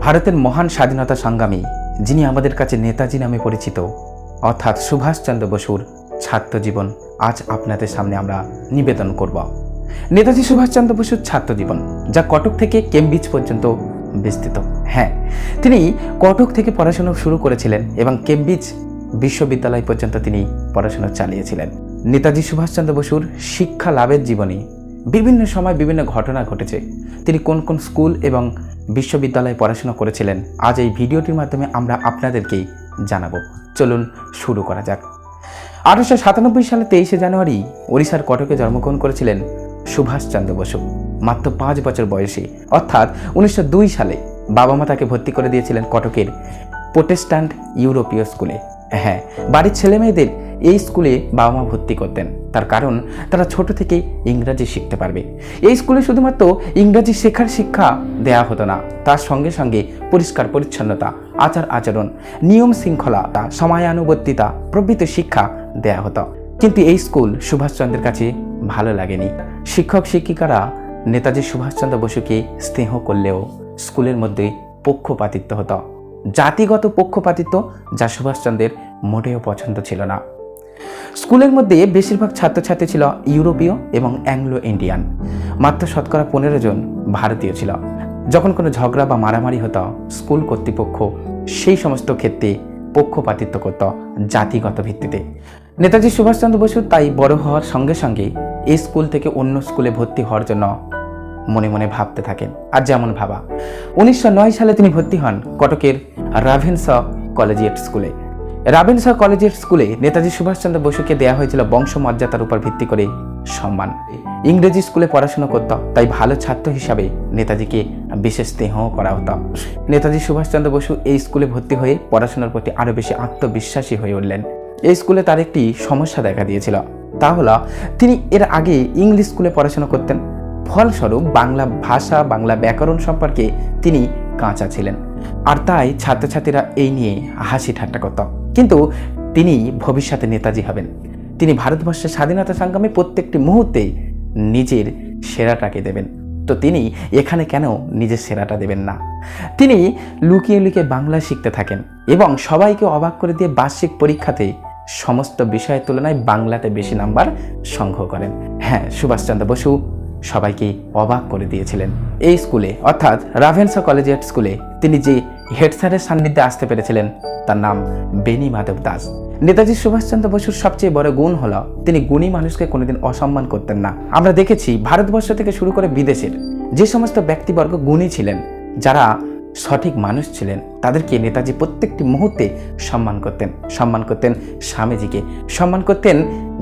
ভারতের মহান স্বাধীনতা সংগ্রামী, যিনি আমাদের কাছে নেতাজি নামে পরিচিত, অর্থাৎ সুভাষচন্দ্র বসুর ছাত্র জীবন আজ আপনাদের সামনে আমরা নিবেদন করব। নেতাজি সুভাষচন্দ্র বসুর ছাত্র জীবন যা কটক থেকে কেমব্রিজ পর্যন্ত বিস্তৃত। হ্যাঁ তিনি কটক থেকে পড়াশোনা শুরু করেছিলেন এবং কেমব্রিজ বিশ্ববিদ্যালয় পর্যন্ত তিনি পড়াশোনা চালিয়েছিলেন। নেতাজি সুভাষচন্দ্র বসুর শিক্ষা লাভের জীবনে, বিভিন্ন সময় বিভিন্ন ঘটনা ঘটেছে। তিনি কোন কোন স্কুল এবং বিশ্ববিদ্যালয়ে পড়াশোনা করেছিলেন। আজ এই ভিডিওটির মাধ্যমে আমরা আপনাদেরকেই জানাব। চলুন শুরু করা যাক। আঠারোশো সাতানব্বই সালে তেইশে জানুয়ারি ওড়িশার কটকে জন্মগ্রহণ করেছিলেন সুভাষচন্দ্র বসু। মাত্র পাঁচ বছর বয়সে। অর্থাৎ উনিশশো দুই সালে বাবা মা তাকে ভর্তি করে দিয়েছিলেন কটকের প্রোটেস্ট্যান্ট ইউরোপীয় স্কুলে। হ্যাঁ বাড়ির ছেলে মেয়েদের এই স্কুলে বাবা মা ভর্তি করতেন। তার কারণ তারা ছোট থেকে ইংরাজি শিখতে পারবে। এই স্কুলে শুধুমাত্র ইংরাজি শেখার শিক্ষা দেয়া হতো না, তার সঙ্গে সঙ্গে পরিষ্কার পরিচ্ছন্নতা, আচার আচরণ, নিয়ম শৃঙ্খলা সময়ানুবর্তিতা প্রভৃতি শিক্ষা দেয়া হতো। কিন্তু এই স্কুল সুভাষচন্দ্রের কাছে ভালো লাগেনি। শিক্ষক শিক্ষিকারা নেতাজি সুভাষচন্দ্র বসুকে স্নেহ করলেও স্কুলের মধ্যে পক্ষপাতিত্ব হতো। জাতিগত পক্ষপাতিত্ব যা সুভাষচন্দ্রের মোটেও পছন্দ ছিল না। স্কুলের মধ্যে বেশিরভাগ ছাত্রছাত্রী ছিল ইউরোপীয় এবং অ্যাংলো ইন্ডিয়ান মাত্র শতকরা পনেরো জন ভারতীয় ছিল। যখন কোনো ঝগড়া বা মারামারি হতো, স্কুল কর্তৃপক্ষ সেই সমস্ত ক্ষেত্রে পক্ষপাতিত্ব করত জাতিগত ভিত্তিতে। নেতাজি সুভাষচন্দ্র বসু তাই বড় হওয়ার সঙ্গে সঙ্গে এই স্কুল থেকে অন্য স্কুলে ভর্তি হওয়ার জন্য মনে মনে ভাবতে থাকেন। আর যেমন ভাবা, উনিশশো নয় সালে তিনি ভর্তি হন কটকের রাভেন্স কলেজিয়েট স্কুলে। রাভেন্স কলেজের স্কুলে নেতাজি সুভাষচন্দ্র বসুকে দেওয়া হয়েছিল বংশমর্যাদার উপর ভিত্তি করে সম্মান। ইংরেজি স্কুলে পড়াশোনা করত, তাই ভালো ছাত্র হিসাবে নেতাজিকে বিশেষ স্নেহ করা হতো। নেতাজি সুভাষচন্দ্র বসু এই স্কুলে ভর্তি হয়ে পড়াশোনার প্রতি আরও বেশি আত্মবিশ্বাসী হয়ে উঠলেন। এই স্কুলে তার একটি সমস্যা দেখা দিয়েছিল, তা হলো তিনি এর আগে ইংলিশ স্কুলে পড়াশোনা করতেন। ফলস্বরূপ বাংলা ভাষা, বাংলা ব্যাকরণ সম্পর্কে তিনি কাঁচা ছিলেন। আর তাই ছাত্রছাত্রীরা এই নিয়ে হাসি ঠাট্টা করত। কিন্তু তিনি ভবিষ্যতে নেতাজি হবেন। তিনি ভারতবর্ষের স্বাধীনতা সংগ্রামে প্রত্যেকটি মুহূর্তে নিজের সেরাটাকে দেবেন। তো তিনি এখানে কেন নিজের সেরাটা দেবেন না? তিনি লুকিয়ে লুকিয়ে বাংলা শিখতে থাকেন এবং সবাইকে অবাক করে দিয়ে বার্ষিক পরীক্ষাতে সমস্ত বিষয়ের তুলনায় বাংলাতে বেশি নাম্বার সংগ্রহ করেন। হ্যাঁ সুভাষচন্দ্র বসু সবাইকে অবাক করে দিয়েছিলেন। এই স্কুলে, অর্থাৎ রাভেন্সা কলেজিয়েট স্কুলে, তিনি যে হেড স্যারের সান্নিধ্যে আসতে পেরেছিলেন, তার নাম বেনি মাধব দাস। নেতাজি সুভাষচন্দ্র বসুর সবচেয়ে বড় গুণ হল, তিনি গুণী মানুষকে কোনোদিন অসম্মান করতেন না। আমরা দেখেছি, ভারতবর্ষ থেকে শুরু করে বিদেশের যে সমস্ত ব্যক্তিবর্গ গুণী ছিলেন, যারা সঠিক মানুষ ছিলেন। তাদেরকে নেতাজি প্রত্যেকটি মুহূর্তে সম্মান করতেন। সম্মান করতেন স্বামীজিকে। সম্মান করতেন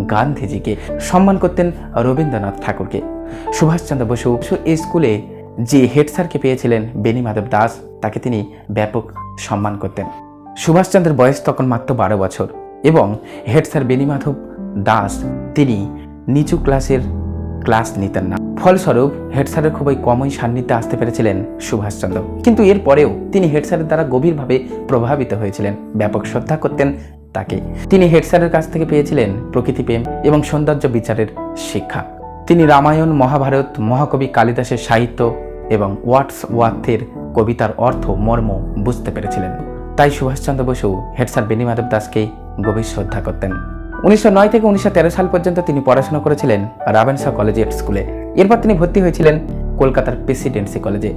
গান্ধীজিকে। সম্মান করতেন রবীন্দ্রনাথ ঠাকুরকে। সুভাষচন্দ্র বসু এই স্কুলে যে হেড স্যারকে পেয়েছিলেন বেনি মাধব দাস, তাকে তিনি ব্যাপক সম্মান করতেন। সুভাষচন্দ্রের বয়স তখন মাত্র বারো বছর এবং হেড স্যার বেনি মাধব দাস, তিনি নিচু ক্লাসের ক্লাস নিতেন না। ফলস্বরূপ, হেড স্যারের খুবই কমই সান্নিধ্যে আসতে পেরেছিলেন সুভাষচন্দ্র। কিন্তু এরপরেও তিনি হেড স্যারের দ্বারা গভীরভাবে প্রভাবিত হয়েছিলেন। ব্যাপক শ্রদ্ধা করতেন তাকে তিনি হেড স্যারের কাছ থেকে পেয়েছিলেন প্রকৃতিপ্রেম এবং সৌন্দর্য বিচারের শিক্ষা। তিনি রামায়ণ, মহাভারত, মহাকবি কালিদাসের সাহিত্য এবং ওয়াটস ওয়ার্থের কবিতার অর্থ, মর্ম বুঝতে পেরেছিলেন। তাই সুভাষচন্দ্র বসু, হেড স্যার বেনি মাধব দাসকে গভীর শ্রদ্ধা করতেন। উনিশশো নয় থেকে উনিশশো তেরো সাল পর্যন্ত তিনি পড়াশোনা করেছিলেন রাভেন্সা কলেজিয়েট স্কুলে। এরপর তিনি ভর্তি হয়েছিলেন কলকাতার প্রেসিডেন্সি কলেজে।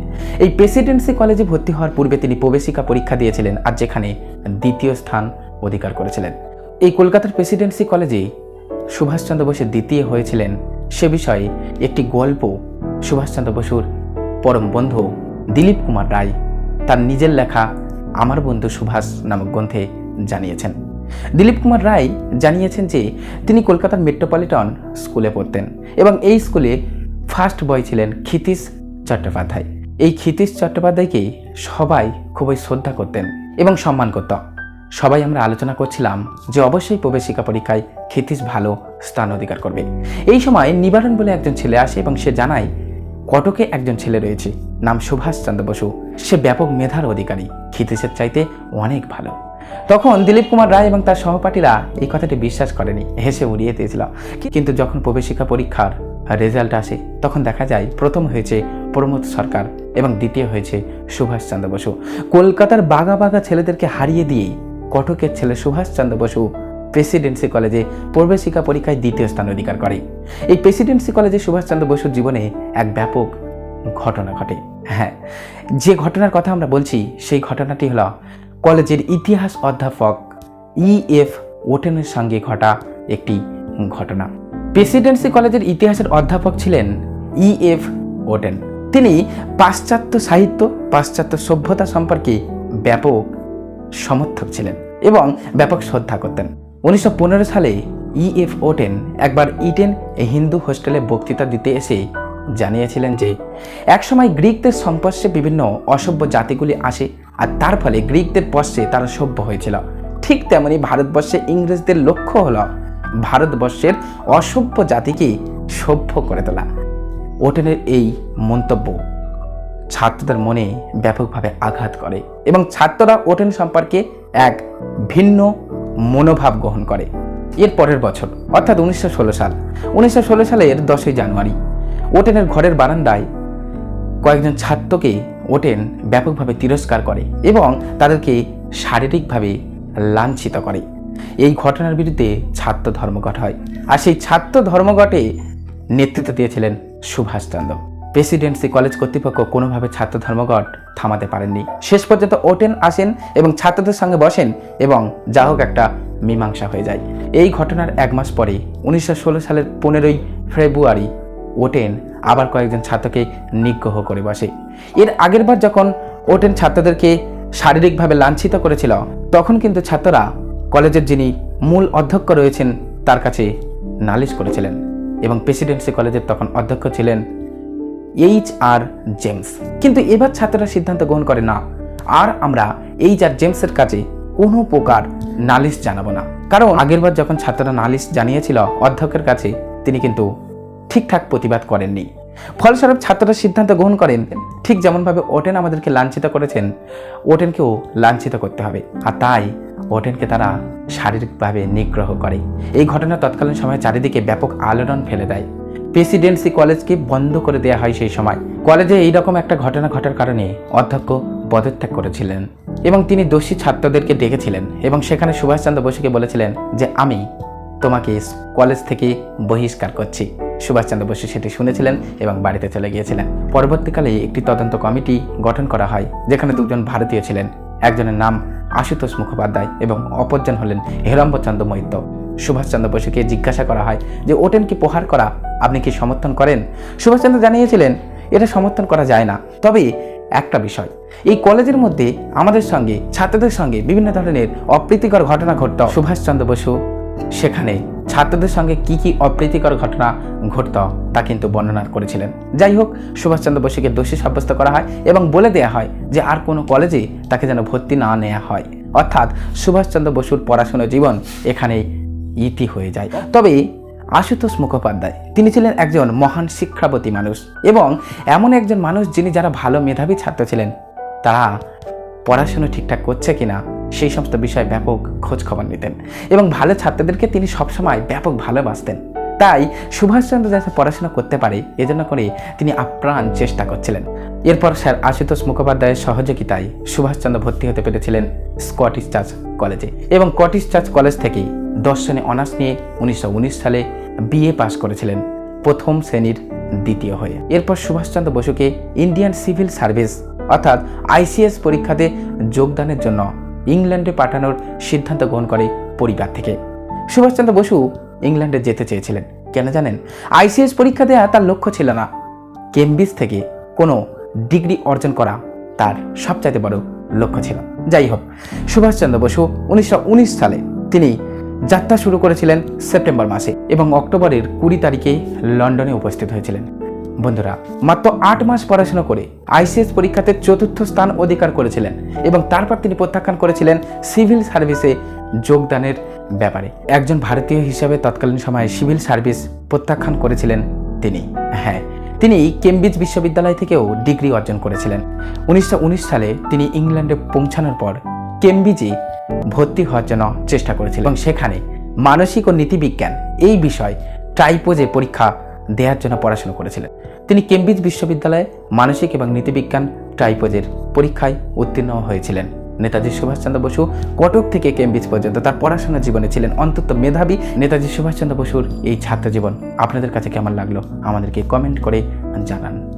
এই প্রেসিডেন্সি কলেজে ভর্তি হওয়ার পূর্বে তিনি প্রবেশিকা পরীক্ষা দিয়েছিলেন আর যেখানে দ্বিতীয় স্থান অধিকার করেছিলেন। এই কলকাতার প্রেসিডেন্সি কলেজে সুভাষচন্দ্র বসু দ্বিতীয় হয়েছিলেন। সে বিষয়ে একটি গল্প সুভাষচন্দ্র বসুর পরম বন্ধু দিলীপ কুমার রায়, তার নিজের লেখা আমার বন্ধু সুভাষ নামক গ্রন্থে জানিয়েছেন। দিলীপ কুমার রায় জানিয়েছেন যে তিনি কলকাতার মেট্রোপলিটন স্কুলে পড়তেন এবং এই স্কুলে ফার্স্ট বয় ছিলেন ক্ষিতীশ চট্টোপাধ্যায়। এই ক্ষিতীশ চট্টোপাধ্যায়কে সবাই খুবই শ্রদ্ধা করতেন এবং সম্মান করত। সবাই আমরা আলোচনা করছিলাম যে অবশ্যই প্রবেশিকা পরীক্ষায় ক্ষিতীশ ভালো স্থান অধিকার করবে। এই সময় নিবারণ বলে একজন ছেলে আসে এবং সে জানায়, কটকে একজন ছেলে রয়েছে, নাম সুভাষচন্দ্র বসু। সে ব্যাপক মেধার অধিকারী। ক্ষিতীশের চাইতে অনেক ভালো। তখন দিলীপ কুমার রায় এবং তার সহপাঠীরা এই কথাটি বিশ্বাস করেনি। হেসে উড়িয়ে দিয়েছিল। কিন্তু যখন প্রবেশিকা পরীক্ষার রেজাল্ট আসে, তখন দেখা যায় প্রথম হয়েছে প্রমোদ সরকার এবং দ্বিতীয় হয়েছে সুভাষচন্দ্র বসু। কলকাতার বাগা বাগা ছেলেদেরকে হারিয়ে দিয়েই কটকের ছেলে সুভাষচন্দ্র বসু প্রেসিডেন্সি কলেজে প্রবেশিকা পরীক্ষায় দ্বিতীয় স্থান অধিকার করে। এই প্রেসিডেন্সি কলেজে সুভাষচন্দ্র বসুর জীবনে এক ব্যাপক ঘটনা ঘটে। হ্যাঁ যে ঘটনার কথা আমরা বলছি, সেই ঘটনাটি হলো কলেজের ইতিহাস অধ্যাপক ই এফ ওটেনের সঙ্গে ঘটা একটি ঘটনা। প্রেসিডেন্সি কলেজের ইতিহাসের অধ্যাপক ছিলেন ই এফ ওটেন। তিনি পাশ্চাত্য সাহিত্য, পাশ্চাত্য সভ্যতা সম্পর্কে ব্যাপক সমর্থক ছিলেন এবং ব্যাপক শ্রদ্ধা করতেন। উনিশশো পনেরো সালে ই এফ ওটেন একবার ইটেন হিন্দু হোস্টেলে বক্তৃতা দিতে এসে জানিয়েছিলেন যে, একসময় গ্রিকদের সংস্পর্শে বিভিন্ন অসভ্য জাতিগুলি আসে আর তার ফলে গ্রিকদের পশ্চে তারা সভ্য হয়েছিল। ঠিক তেমনি ভারতবর্ষে ইংরেজদের লক্ষ্য হল ভারতবর্ষের অসভ্য জাতিকে সভ্য করে তোলা। ওটেনের এই মন্তব্য ছাত্রদের মনে ব্যাপকভাবে আঘাত করে এবং ছাত্ররা ওটেন সম্পর্কে এক ভিন্ন মনোভাব গ্রহণ করে। এর পরের বছর, অর্থাৎ উনিশশো ষোলো সাল, উনিশশো ষোলো সালের দশই জানুয়ারি ওটেনের ঘরের বারান্দায় কয়েকজন ছাত্রকে ওটেন ব্যাপকভাবে তিরস্কার করে এবং তাদেরকে শারীরিকভাবে লাঞ্ছিত করে। এই ঘটনার বিরুদ্ধে ছাত্র ধর্মঘট হয়। আর সেই ছাত্র ধর্মঘটে নেতৃত্ব দিয়েছিলেন সুভাষচন্দ্র প্রেসিডেন্সি কলেজ কর্তৃপক্ষ কোনোভাবে ছাত্র ধর্মঘট থামাতে পারেননি। শেষ পর্যন্ত ওটেন আসেন এবং ছাত্রদের সঙ্গে বসেন এবং যা হোক একটা মীমাংসা হয়ে যায়। এই ঘটনার এক মাস পরে উনিশশো ষোলো সালের পনেরোই ফেব্রুয়ারি ওটেন আবার কয়েকজন ছাত্রকে নিগ্রহ করে বসে। এর আগের বার যখন ওটেন ছাত্রদেরকে শারীরিকভাবে লাঞ্ছিত করেছিল, তখন কিন্তু ছাত্ররা কলেজের যিনি মূল অধ্যক্ষ রয়েছেন, তার কাছে নালিশ করেছিলেন এবং প্রেসিডেন্সি কলেজের তখন অধ্যক্ষ ছিলেন এইচ আর জেমস। কিন্তু এবার ছাত্ররা সিদ্ধান্ত গ্রহণ করে না। আর আমরা এইচ আর জেমসের কাছে কোনো প্রকার নালিশ জানাব না। কারণ আগেরবার যখন ছাত্ররা নালিশ জানিয়েছিল অধ্যক্ষের কাছে, তিনি কিন্তু ঠিকঠাক প্রতিবাদ করেননি। ফলস্বরূপ ছাত্ররা সিদ্ধান্ত গ্রহণ করেন, ঠিক যেমনভাবে ওটেন আমাদেরকে লাঞ্ছিত করেছেন, ওটেনকেও লাঞ্ছিত করতে হবে। আর তাই ওটেনকে তারা শারীরিকভাবে নিগ্রহ করে। এই ঘটনা তৎকালীন সময়ে চারিদিকে ব্যাপক আলোড়ন ফেলে দেয়। প্রেসিডেন্সি কলেজকে বন্ধ করে দেওয়া হয় সেই সময়। কলেজে এই রকম একটা ঘটনা ঘটার কারণে অধ্যক্ষ পদত্যাগ করেছিলেন এবং তিনি দোষী ছাত্রদেরকে ডেকেছিলেন এবং সেখানে সুভাষচন্দ্র বসুকে বলেছিলেন যে, আমি তোমাকে কলেজ থেকে বহিষ্কার করছি। সুভাষচন্দ্র বসু সেটি শুনেছিলেন এবং বাড়িতে চলে গিয়েছিলেন। পরবর্তীকালে একটি তদন্ত কমিটি গঠন করা হয়, যেখানে দুজন ভারতীয় ছিলেন। একজনের নাম আশুতোষ মুখোপাধ্যায় এবং অপরজন হলেন হেরম্বচন্দ্র মৈত্য সুভাষচন্দ্র বসুকে জিজ্ঞাসা করা হয় যে ওটেনকে প্রহার করা? আপনি কি সমর্থন করেন? সুভাষচন্দ্র জানিয়েছিলেন, এটা সমর্থন করা যায় না। তবে একটা বিষয়, এই কলেজের মধ্যে আমাদের সঙ্গে, ছাত্রদের সঙ্গে বিভিন্ন ধরনের অপ্রীতিকর ঘটনা ঘটত। সুভাষচন্দ্র বসু সেখানে ছাত্রদের সঙ্গে কি কি অপ্রীতিকর ঘটনা ঘটত তা কিন্তু বর্ণনা করেছিলেন। যাই হোক, সুভাষচন্দ্র বসুকে দোষী সাব্যস্ত করা হয় এবং বলে দেয়া হয় যে আর কোনো কলেজে তাকে যেন ভর্তি না নেওয়া হয়। অর্থাৎ সুভাষচন্দ্র বসুর পড়াশোনা জীবন এখানে ইতি হয়ে যায়। তবে আশুতোষ মুখোপাধ্যায়, তিনি ছিলেন একজন মহান শিক্ষাবতী মানুষ এবং এমন একজন মানুষ যিনি যারা ভালো মেধাবী ছাত্র ছিলেন, তারা পড়াশুনো ঠিকঠাক করছে কিনা সেই সমস্ত বিষয়ে ব্যাপক খোঁজ খবর নিতেন এবং ভালো ছাত্রদেরকে তিনি সবসময় ব্যাপক ভালোবাসতেন। তাই সুভাষচন্দ্র যাতে পড়াশোনা করতে পারে, এজন্য করে তিনি আপ্রাণ চেষ্টা করছিলেন। এরপর স্যার আশুতোষ মুখোপাধ্যায়ের সহযোগিতায় সুভাষচন্দ্র ভর্তি হতে পেরেছিলেন স্কটিশ চার্চ কলেজে এবং কটিশ চার্চ কলেজ থেকেই দর্শনে অনার্স নিয়ে উনিশশো উনিশ সালে বিএ পাশ করেছিলেন প্রথম শ্রেণির দ্বিতীয় হয়ে। এরপর সুভাষচন্দ্র বসুকে ইন্ডিয়ান সিভিল সার্ভিস অর্থাৎ আইসিএস পরীক্ষাতে যোগদানের জন্য ইংল্যান্ডে পাঠানোর সিদ্ধান্ত গ্রহণ করে পরিবার থেকে। সুভাষচন্দ্র বসু ইংল্যান্ডে যেতে চেয়েছিলেন। কেন জানেন? আইসিএস পরীক্ষা দেওয়া তার লক্ষ্য ছিল না। কেমব্রিজ থেকে কোনো ডিগ্রি অর্জন করা তার সবচাইতে বড় লক্ষ্য ছিল। যাই হোক, সুভাষচন্দ্র বসু উনিশশো উনিশ সালে তিনি যাত্রা শুরু করেছিলেন সেপ্টেম্বর মাসে এবং অক্টোবরের কুড়ি তারিখে লন্ডনে উপস্থিত হয়েছিলেন। বন্ধুরা, মাত্র আট মাস পড়াশোনা করে আইসিএস পরীক্ষাতে চতুর্থ স্থান অধিকার করেছিলেন এবং তারপর তিনি প্রত্যাখ্যান করেছিলেন সিভিল সার্ভিসে যোগদানের ব্যাপারে। একজন ভারতীয় হিসাবে তৎকালীন সময়ে সিভিল সার্ভিস প্রত্যাখ্যান করেছিলেন তিনি। হ্যাঁ তিনি কেমব্রিজ বিশ্ববিদ্যালয় থেকেও ডিগ্রি অর্জন করেছিলেন। উনিশশো উনিশ সালে তিনি ইংল্যান্ডে পৌঁছানোর পর কেমব্রিজে ভর্তি হওয়ার জন্য চেষ্টা করেছিলেন এবং সেখানে মানসিক ও নীতিবিজ্ঞান এই বিষয় ট্রাইপোজে পরীক্ষা দেওয়ার জন্য পড়াশোনা করেছিলেন। তিনি কেমব্রিজ বিশ্ববিদ্যালয়ে মানসিক এবং নীতিবিজ্ঞান ট্রাইপোজের পরীক্ষায় উত্তীর্ণ হয়েছিলেন। নেতাজি সুভাষচন্দ্র বসু কটক থেকে কেমব্রিজ পর্যন্ত তার পড়াশোনা জীবনে ছিলেন অন্তত মেধাবী। নেতাজি সুভাষচন্দ্র বসুর এই ছাত্র জীবন আপনাদের কাছে কেমন লাগল আমাদেরকে কমেন্ট করে জানান।